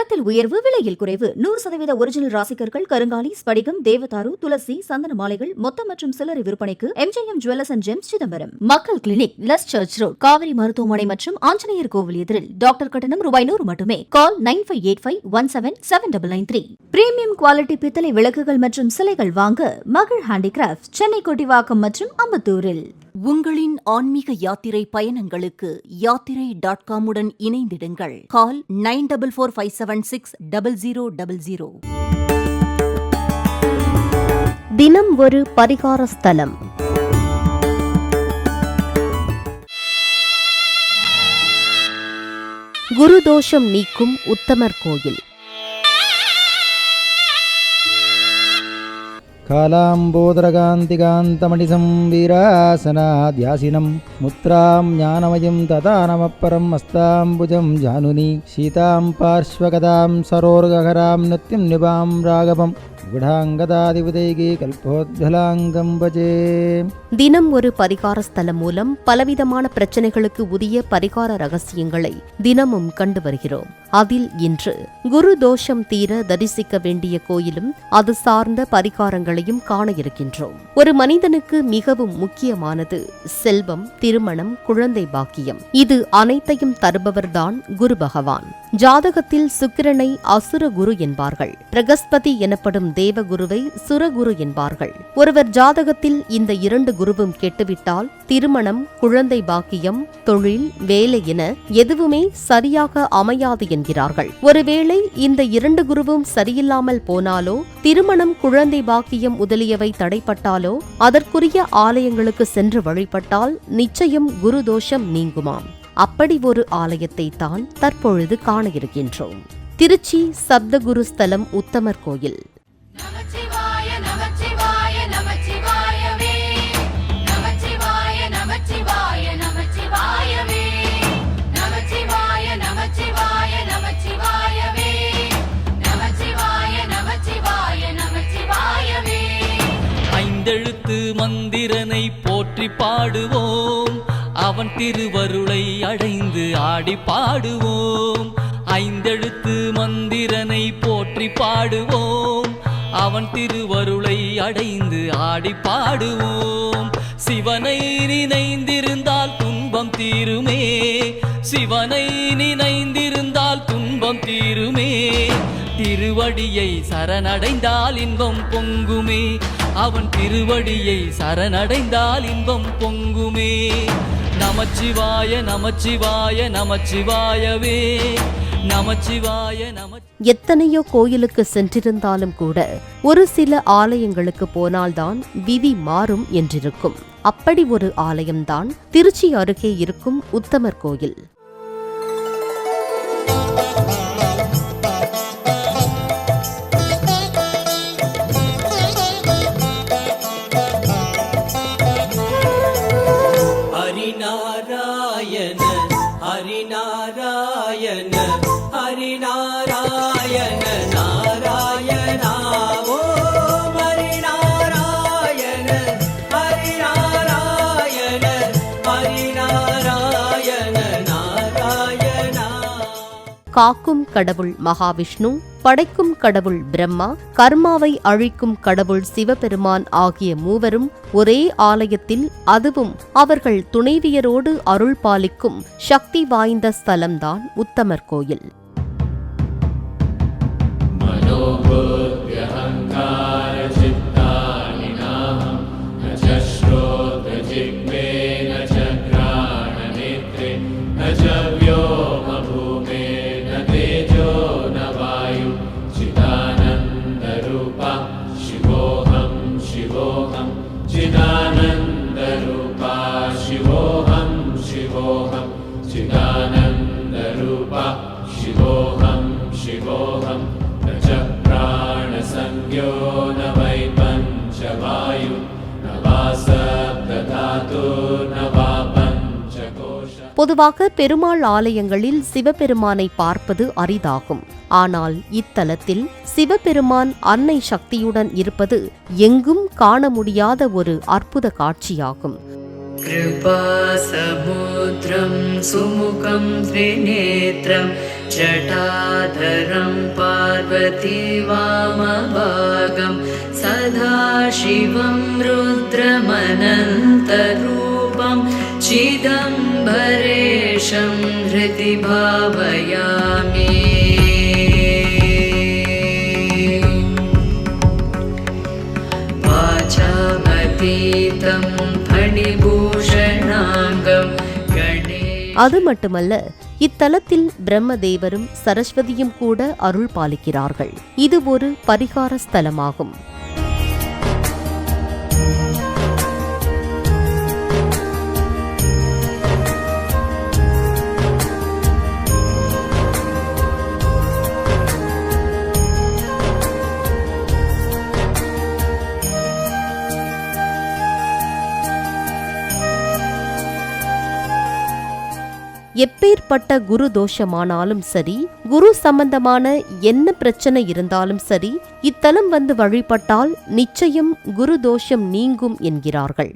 தரத்தில் உயர்வு விலையில் குறைவு. நூறு சதவீத ஒரிஜினல் ராசிக்கர்கள் கருங்காலி ஸ்படிகம் தேவதாரு துளசி சந்தன மாலைகள் மொத்தம் மற்றும் சிலரை விற்பனைக்கு MGM jewellers and gems Chidambaram. மக்கள் clinic Luz church road Kaveri மருத்துவமனை மற்றும் ஆஞ்சநேயர் கோவில் எதிரில். டாக்டர் கட்டணம் ரூபாய் நூறு மட்டுமே. Call nine five eight five one seven seven double nine three. Premium quality பித்தளை விளக்குகள் மற்றும் சிலைகள் வாங்க மகள் ஹேண்டிகிராஃப்ட் சென்னை கொட்டிவாக்கம் மற்றும் அம்பத்தூரில். உங்களின் ஆன்மீக யாத்திரை பயணங்களுக்கு யாத்திரை டாட் காமுடன் இணைந்திடுங்கள். Call nine double four five seven six double zero double zero. தினம் ஒரு பரிகார ஸ்தலம். குருதோஷம் நீக்கும் உத்தமர் கோயில். कालाम्बोदरकान्तिकान्तमणिसं वीरासनाद्यासिनं मुत्रां ज्ञानमयं तदानमपरम् अस्ताम्बुजं जानुनि शीतां पार्श्वगदां सरोर्गहरां नृत्यं निभां राघवं விடாங்கதாதிபதைகே கல்போத்வலாங்கம் பஜே தினம் ஒரு பரிகார ஸ்தலம் மூலம் பலவிதமான பிரச்சனைகளுக்கு உரிய பரிகார ரகசியங்களை தினமும் கண்டு வருகிறோம் அதில் இன்று குரு தோஷம் தீர தரிசிக்க வேண்டிய கோயிலும் அது சார்ந்த பரிகாரங்களையும் காண இருக்கின்றோம். ஒரு மனிதனுக்கு மிகவும் முக்கியமானது செல்வம் திருமணம் குழந்தை பாக்கியம். இது அனைத்தையும் தருபவர்தான் குரு பகவான். ஜாதகத்தில் சுக்கிரனை அசுர குரு என்பார்கள். பிரகஸ்பதி எனப்படும் தேவகுருவை சுரகுரு என்பார்கள். ஒருவர் ஜாதகத்தில் இந்த இரண்டு குருவும் கெட்டுவிட்டால் திருமணம் குழந்தை பாக்கியம் தொழில் வேலை என எதுவுமே சரியாக அமையாது என்கிறார்கள். ஒருவேளை இந்த இரண்டு குருவும் சரியில்லாமல் போனாலோ திருமணம் குழந்தை பாக்கியம் முதலியவை தடைப்பட்டாலோ அதற்குரிய ஆலயங்களுக்கு சென்று வழிபட்டால் நிச்சயம் குரு தோஷம் நீங்குமாம். அப்படி ஒரு ஆலயத்தை தான் தற்பொழுது காண இருக்கின்றோம். திருச்சி சப்தகுரு ஸ்தலம் உத்தமர் கோயில். மந்திரனை போற்றி பாடுவோம். அவன் திருவருளை அடைந்து ஆடி பாடுவோம். ஐந்தெழுத்து மந்திரனை போற்றி பாடுவோம். அவன் திருவருளை அடைந்து ஆடி பாடுவோம். சிவனை நினைந்திருந்தால் துன்பம் தீருமே. சிவனை நினைந்திருந்தால் துன்பம் தீருமே. திருவடியை சரணடைந்தால் இன்பம் பொங்குமே. அவன் திருவடியை சரணடைந்தால் இன்பம் பொங்குமே. நமச்சிவாய நமச்சிவாய நமச்சிவாயவே. நமச்சிவாய நம எத்தனையோ கோயிலுக்கு சென்றிருந்தாலும் கூட ஒரு சில ஆலயங்களுக்கு போனால்தான் விதி மாறும் என்றிருக்கும். அப்படி ஒரு ஆலயம்தான் திருச்சி அருகே இருக்கும் உத்தமர் கோயில். காக்கும் கடவுள் மகாவிஷ்ணு படைக்கும் கடவுள் பிரம்மா கர்மாவை அழிக்கும் கடவுள் சிவபெருமான் ஆகிய மூவரும் ஒரே ஆலயத்தில் அதுவும் அவர்கள் துணைவியரோடு அருள் பாலிக்கும் சக்தி வாய்ந்த ஸ்தலம்தான் உத்தமர் கோயில். व्यहङ्कारचित्तानिना च श्रोतजिर्बेन च प्राणनेत्रे न च व्योमभूपेन तेजो न वायु चिदानन्दरूपा शिवोऽहं शिवोऽहम् चिदानन्दरूपा शिवोऽहं शिवोऽहम् चिदानन्दरूपा शिवोऽहं शिवोऽहम् वै पञ्चवायु न वा सप्तधातुर्न वा पञ्चकोश பொதுவாக பெருமாள் ஆலயங்களில் சிவபெருமானை பார்ப்பது அரிதாகும் ஆனால் இத்தலத்தில் சிவபெருமான் அன்னை சக்தியுடன் இருப்பது எங்கும் காண முடியாத ஒரு அற்புத காட்சியாகும் कृपासमुद्रं सुमुखं त्रिनेत्रं जटाधरं पार्वती वामभागं सदाशिवं रुद्रमनन्तरूपं चिदम्बरेशं हृदि भावयामि அது மட்டுமல்ல இத்தலத்தில் பிரம்மதேவரும் சரஸ்வதியும் கூட அருள் பாலிக்கிறார்கள். இது ஒரு பரிகார ஸ்தலமாகும் எப்பேற்பட்ட குரு தோஷமானாலும் சரி குரு சம்பந்தமான என்ன பிரச்சனை இருந்தாலும் சரி இத்தலம் வந்து வழிபட்டால் நிச்சயம் குரு தோஷம் நீங்கும் என்கிறார்கள்.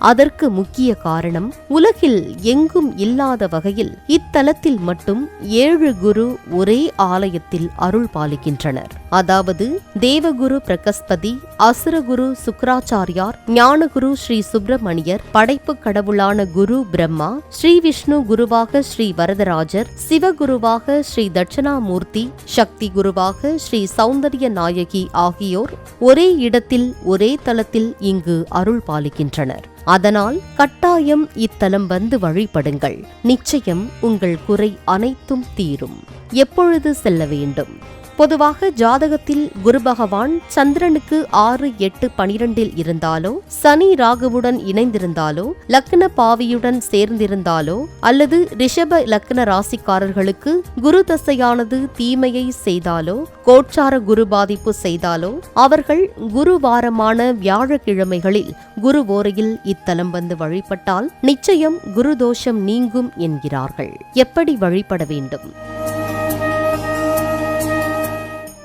அதற்கு முக்கிய காரணம் உலகில் எங்கும் இல்லாத வகையில் இத்தலத்தில் மட்டும் ஏழு குரு ஒரே ஆலயத்தில் அருள் பாலிக்கின்றனர். அதாவது தேவகுரு பிரகஸ்பதி அசுரகுரு சுக்கராச்சாரியார் ஞானகுரு ஸ்ரீ சுப்பிரமணியர் படைப்பு கடவுளான குரு பிரம்மா ஸ்ரீ விஷ்ணு குருவாக ஸ்ரீ வரதராஜர் சிவகுருவாக ஸ்ரீ தட்சணாமூர்த்தி சக்தி குருவாக ஸ்ரீ சௌந்தர்ய நாயகி ஆகியோர் ஒரே இடத்தில் ஒரே தலத்தில் இங்கு அருள் பாலிக்கின்றனர். அதனால் கட்டாயம் இத்தலம் வந்து வழிபடுங்கள். நிச்சயம் உங்கள் குறை அனைத்தும் தீரும். எப்பொழுது செல்ல வேண்டும்? பொதுவாக ஜாதகத்தில் குரு பகவான் சந்திரனுக்கு ஆறு எட்டு பனிரெண்டில் இருந்தாலோ சனி ராகுவுடன் இணைந்திருந்தாலோ லக்ன பாவியுடன் சேர்ந்திருந்தாலோ அல்லது ரிஷப லக்ன ராசிக்காரர்களுக்கு குரு தசையானது தீமையை செய்தாலோ கோட்சார குரு பாதிப்பு செய்தாலோ அவர்கள் குருவாரமான வியாழக்கிழமைகளில் குரு ஓரையில் இத்தலம் வந்து வழிபட்டால் நிச்சயம் குரு தோஷம் நீங்கும் என்கிறார்கள். எப்படி வழிபட வேண்டும்?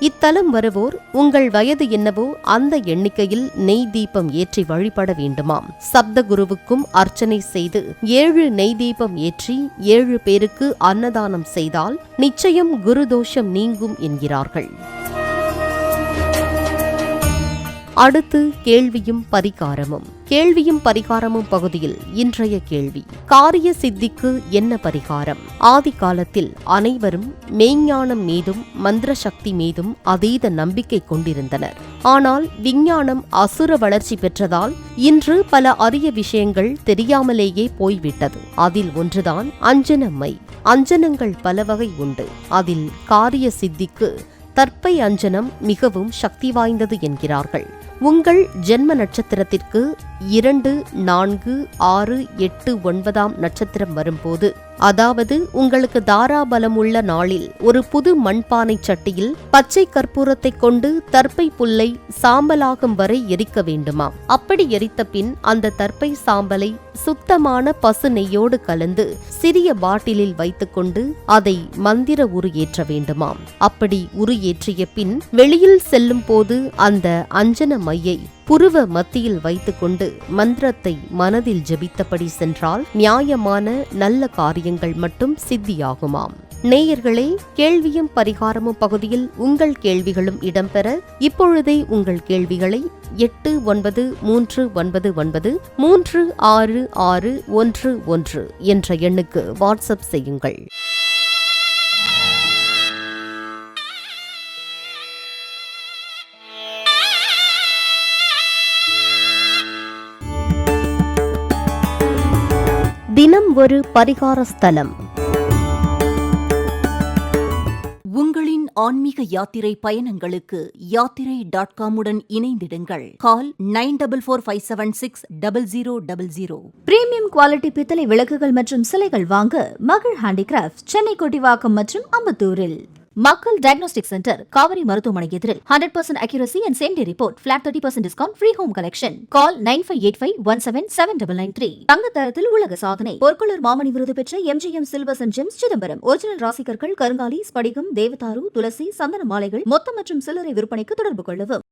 இத்தலம் வருவோர் உங்கள் வயது என்னவோ அந்த எண்ணிக்கையில் நெய் தீபம் ஏற்றி வழிபட வேண்டுமாம். சப்த குருவுக்கும் அர்ச்சனை செய்து ஏழு நெய் தீபம் ஏற்றி ஏழு பேருக்கு அன்னதானம் செய்தால் நிச்சயம் குரு தோஷம் நீங்கும் என்கிறார்கள். அடுத்து கேள்வியும் பரிகாரமும். கேள்வியும் பரிகாரமும் பகுதியில் இன்றைய கேள்வி. காரிய சித்திக்கு என்ன பரிகாரம்? ஆதி காலத்தில் அனைவரும் மெய்ஞானம் மீதும் மந்திர சக்தி மீதும் அதீத நம்பிக்கை கொண்டிருந்தனர். ஆனால் விஞ்ஞானம் அசுர வளர்ச்சி பெற்றதால் இன்று பல அரிய விஷயங்கள் தெரியாமலேயே போய்விட்டது. அதில் ஒன்றுதான் அஞ்சனம்மை. அஞ்சனங்கள் பல வகை உண்டு. அதில் காரிய சித்திக்கு தற்பை அஞ்சனம் மிகவும் சக்தி வாய்ந்தது என்கிறார்கள். உங்கள் ஜென்ம நட்சத்திரத்திற்கு இரண்டு நான்கு ஆறு எட்டு ஒன்பதாம் நட்சத்திரம் வரும்போது அதாவது உங்களுக்கு தாராபலம் உள்ள நாளில் ஒரு புது மண்பானை சட்டியில் பச்சை கற்பூரத்தை கொண்டு தற்பை புல்லை சாம்பலாகும் வரை எரிக்க வேண்டுமாம். அப்படி எரித்த பின் அந்த தற்பை சாம்பலை சுத்தமான பசு நெய்யோடு கலந்து சிறிய பாட்டிலில் வைத்துக்கொண்டு அதை மந்திர உரு ஏற்ற வேண்டுமாம். அப்படி உரு ஏற்றிய பின் வெளியில் செல்லும் போது அந்த அஞ்சன மையை புருவ மத்தியில் வைத்துக்கொண்டு மந்திரத்தை மனதில் ஜெபித்தபடி சென்றால் நியாயமான நல்ல காரியங்கள் மட்டும் சித்தியாகுமாம். நேயர்களே கேள்வியும் பரிகாரமும் பகுதியில் உங்கள் கேள்விகளும் இடம்பெற இப்பொழுதே உங்கள் கேள்விகளை எட்டு ஒன்பது மூன்று ஒன்பது ஒன்பது மூன்று ஆறு ஆறு ஒன்று ஒன்று என்ற எண்ணுக்கு வாட்ஸ்அப் செய்யுங்கள். தினம் ஒரு பரிகார ஸ்தலம். உங்களின் ஆன்மீக யாத்திரை பயணங்களுக்கு யாத்திரை டாட் காமுடன் இணைந்திடுங்கள். Call nine double four five seven six double zero double zero. Premium quality பித்தளை விளக்குகள் மற்றும் சிலைகள் வாங்க மகள் ஹேண்டிகிராஃப்ட் சென்னை கொட்டிவாக்கம் மற்றும் அம்பத்தூரில். மக்கள் டயக்னோஸ்டிக் சென்டர் காவிரி மருத்துவமனை எதிரில். Hundred percent accuracy and same day report flat thirty percent discount free home collection call nine five eight five one seven seven double nine three தங்க தரத்தில் உலக சாதனை. பொற்கொள்ளர் மாமணி விருது பெற்ற MGM silvers and gems Chidambaram. Original ராசிகர்கள் கருங்காலி ஸ்படிகம் தேவதாரு துளசி சந்தன மாலைகள் மொத்தம் மற்றும் சில்லறை விற்பனைக்கு தொடர்பு கொள்ளவும்.